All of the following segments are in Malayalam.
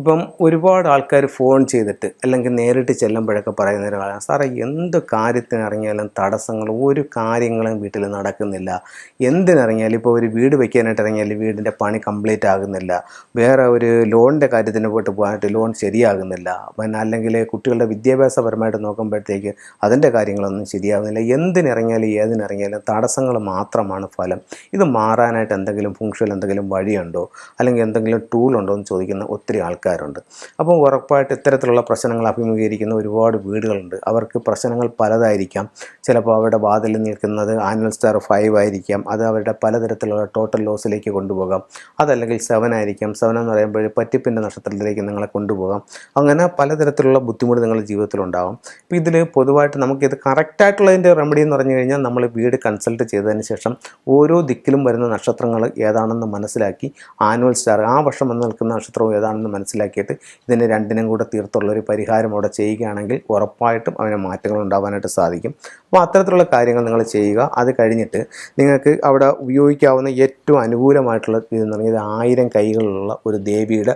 ഇപ്പം ഒരുപാട് ആൾക്കാർ ഫോൺ ചെയ്തിട്ട് അല്ലെങ്കിൽ നേരിട്ട് ചെല്ലുമ്പോഴൊക്കെ പറയുന്ന ഒരു കാര്യം സാറേ എന്ത് കാര്യത്തിനിറങ്ങിയാലും തടസ്സങ്ങൾ ഒരു കാര്യങ്ങളും വീട്ടിൽ നടക്കുന്നില്ല. എന്തിനിറങ്ങിയാലും ഇപ്പോൾ ഒരു വീട് വയ്ക്കാനായിട്ട് ഇറങ്ങിയാൽ വീടിന്റെ പണി കംപ്ലീറ്റ് ആകുന്നില്ല. വേറെ ഒരു ലോണിന്റെ കാര്യത്തിന് പോയിട്ട് പോകാനായിട്ട് ലോൺ ശരിയാകുന്നില്ല. പിന്നെ അല്ലെങ്കിൽ കുട്ടികളുടെ വിദ്യാഭ്യാസപരമായിട്ട് നോക്കുമ്പോഴത്തേക്ക് അതിന്റെ കാര്യങ്ങളൊന്നും ശരിയാകുന്നില്ല. എന്തിനിറങ്ങിയാലും ഏതിനിറങ്ങിയാലും തടസ്സങ്ങൾ മാത്രമാണ് ഫലം. ഇത് മാറാനായിട്ട് എന്തെങ്കിലും ഫങ്ഷൻ എന്തെങ്കിലും വഴിയുണ്ടോ? അല്ലെങ്കിൽ എന്തെങ്കിലും ടൂളുണ്ടോ എന്ന് ചോദിക്കുന്ന ഒത്തിരി ആൾക്കാരുണ്ട്. അപ്പോൾ ഉറപ്പായിട്ട് ഇത്തരത്തിലുള്ള പ്രശ്നങ്ങൾ അഭിമുഖീകരിക്കുന്ന ഒരുപാട് വീടുകളുണ്ട്. അവർക്ക് പ്രശ്നങ്ങൾ പലതായിരിക്കാം. ചിലപ്പോൾ അവരുടെ വാതിലിൽ നിൽക്കുന്നത് ആനുവൽ സ്റ്റാർ ഫൈവ് ആയിരിക്കാം. അത് അവരുടെ പലതരത്തിലുള്ള ടോട്ടൽ ലോസിലേക്ക് കൊണ്ടുപോകാം. അതല്ലെങ്കിൽ സെവൻ ആയിരിക്കാം. സെവൻ എന്ന് പറയുമ്പോൾ പറ്റിപ്പിന്റെ നക്ഷത്രത്തിലേക്ക് നിങ്ങളെ കൊണ്ടുപോകാം. അങ്ങനെ പലതരത്തിലുള്ള ബുദ്ധിമുട്ട് നിങ്ങളുടെ ജീവിതത്തിലുണ്ടാകും അപ്പോൾ ഇതിൽ പൊതുവായിട്ട് നമുക്കിത് കറക്റ്റായിട്ടുള്ളതിന്റെ റെമഡി എന്ന് പറഞ്ഞു കഴിഞ്ഞാൽ നമ്മൾ വീട് കൺസൾട്ട് ചെയ്തതിന് ശേഷം ഓരോ ദിക്കിലും വരുന്ന നക്ഷത്രങ്ങൾ ഏതാണെന്ന് മനസ്സിലാക്കി ആനുവൽ സ്റ്റാർ ആ വർഷം വന്ന് നിൽക്കുന്ന നക്ഷത്രവും ഏതാണെന്ന് മനസ്സിലാക്കിയിട്ട് ഇതിന് രണ്ടിനും കൂടെ തീർത്തുള്ളൊരു പരിഹാരം അവിടെ ചെയ്യുകയാണെങ്കിൽ ഉറപ്പായിട്ടും അവന് മാറ്റങ്ങൾ ഉണ്ടാവാനായിട്ട് സാധിക്കും. അപ്പോൾ അത്തരത്തിലുള്ള കാര്യങ്ങൾ നിങ്ങൾ ചെയ്യുക. അത് കഴിഞ്ഞിട്ട് നിങ്ങൾക്ക് അവിടെ ഉപയോഗിക്കാവുന്ന ഏറ്റവും അനുകൂലമായിട്ടുള്ള ഇതെന്ന് പറഞ്ഞാൽ ഇത് ആയിരം കൈകളുള്ള ഒരു ദേവിയുടെ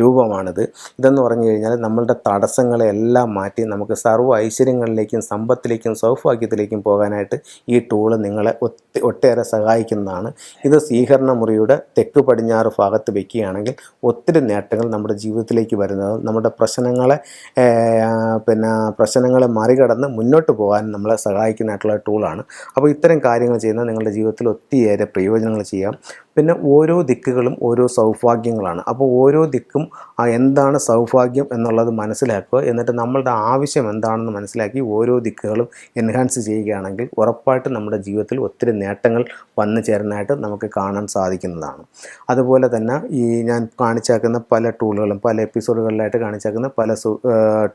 രൂപമാണിത്. ഇതെന്ന് പറഞ്ഞു കഴിഞ്ഞാൽ നമ്മളുടെ തടസ്സങ്ങളെല്ലാം മാറ്റി നമുക്ക് സർവ ഐശ്വര്യങ്ങളിലേക്കും സമ്പത്തിലേക്കും സൗഭാഗ്യത്തിലേക്കും പോകാനായിട്ട് ഈ ടൂൾ നിങ്ങളെ ഒട്ടേറെ സഹായിക്കുന്നതാണ്. ഇത് സ്വീകരണ മുറിയുടെ തെക്ക് പടിഞ്ഞാറ് ഭാഗത്ത് വെക്കുകയാണെങ്കിൽ ഒത്തിരി നേട്ടങ്ങൾ നമ്മുടെ ജീവിതത്തിലേക്ക് വരുന്നത്. നമ്മുടെ പ്രശ്നങ്ങളെ പിന്നെ പ്രശ്നങ്ങളെ മറികടന്ന് മുന്നോട്ട് പോകാൻ നമ്മളെ സഹായിക്കുന്നതായിട്ടുള്ള ടൂളാണ് അപ്പോൾ ഇത്തരം കാര്യങ്ങൾ ചെയ്യുന്നത് നിങ്ങളുടെ ജീവിതത്തിൽ ഒത്തിരിയേറെ പ്രയോജനങ്ങൾ ചെയ്യാം. പിന്നെ ഓരോ ദിക്കുകളും ഓരോ സൗഭാഗ്യങ്ങളാണ്. അപ്പോൾ ഓരോ ദിക്കും എന്താണ് സൗഭാഗ്യം എന്നുള്ളത് മനസ്സിലാക്കുക. എന്നിട്ട് നമ്മളുടെ ആവശ്യം എന്താണെന്ന് മനസ്സിലാക്കി ഓരോ ദിക്കുകളും എൻഹാൻസ് ചെയ്യുകയാണെങ്കിൽ ഉറപ്പായിട്ട് നമ്മുടെ ജീവിതത്തിൽ ഒത്തിരി നേട്ടങ്ങൾ വന്നു ചേരാനായിട്ട് നമുക്ക് കാണാൻ സാധിക്കുന്നതാണ്. അതുപോലെ തന്നെ ഈ ഞാൻ കാണിച്ചേക്കുന്ന പല ടൂളുകളും പല എപ്പിസോഡുകളിലായിട്ട് കാണിച്ചേക്കുന്ന പല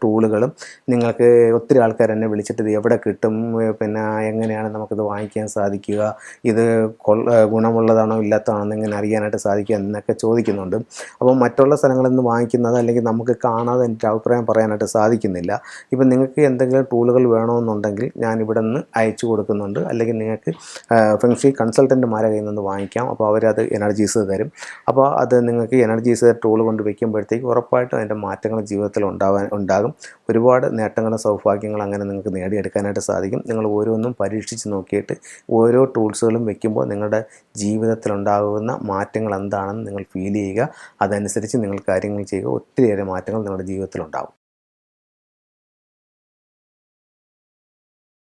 ടൂളുകളും നിങ്ങൾക്ക് ഒത്തിരി ആൾക്കാർ എന്നെ വിളിച്ചിട്ട് ഇത് എവിടെ കിട്ടും പിന്നെ എങ്ങനെയാണ് നമുക്കിത് വാങ്ങിക്കാൻ സാധിക്കുക ഇത് ഗുണമുള്ളതാണോ ഇല്ലാത്തതാണോ എന്ന് എങ്ങനെ അറിയാനായിട്ട് സാധിക്കുക എന്നൊക്കെ ചോദിക്കുന്നുണ്ട്. അപ്പോൾ മറ്റുള്ള സ്ഥലങ്ങളിൽ നിന്ന് വാങ്ങിക്കുന്നത് അല്ലെങ്കിൽ നമുക്ക് കാണാതെ എന്റെ അഭിപ്രായം പറയാനായിട്ട് സാധിക്കുന്നില്ല. ഇപ്പം നിങ്ങൾക്ക് എന്തെങ്കിലും ടൂളുകൾ വേണമെന്നുണ്ടെങ്കിൽ ഞാൻ ഇവിടെ നിന്ന് അയച്ചു കൊടുക്കുന്നുണ്ട്. അല്ലെങ്കിൽ നിങ്ങൾക്ക് ഫെങ്ഷി കൺസൾട്ടന്റുമാരെ കയ്യിൽ നിന്ന് വാങ്ങിക്കാം. അപ്പോൾ അവരത് എനർജീസ് തരും. അപ്പോൾ അത് നിങ്ങൾക്ക് എനർജീസ് ടൂൾ കൊണ്ട് വയ്ക്കുമ്പോഴത്തേക്ക് ഉറപ്പായിട്ടും അതിന്റെ മാറ്റങ്ങൾ ജീവിതത്തിൽ ഉണ്ടാവാൻ ഉണ്ടാകും. ഒരുപാട് നേട്ടങ്ങളും സൗഭാഗ്യങ്ങളും അങ്ങനെ നിങ്ങൾക്ക് നേടിയെടുക്കാനായിട്ട് സാധിക്കും. നിങ്ങൾ ഓരോന്നും പരീക്ഷിച്ച് നോക്കിയിട്ട് ഓരോ ടൂൾസുകളും വെക്കുമ്പോൾ നിങ്ങളുടെ ജീവിതത്തിലുണ്ടാകുന്ന മാറ്റങ്ങൾ എന്താണെന്ന് നിങ്ങൾ ഫീൽ ചെയ്യുക. അതനുസരിച്ച് നിങ്ങൾ കാര്യങ്ങൾ ചെയ്യുക. ഒത്തിരിയേറെ മാറ്റങ്ങൾ നിങ്ങളുടെ ജീവിതത്തിലുണ്ടാകും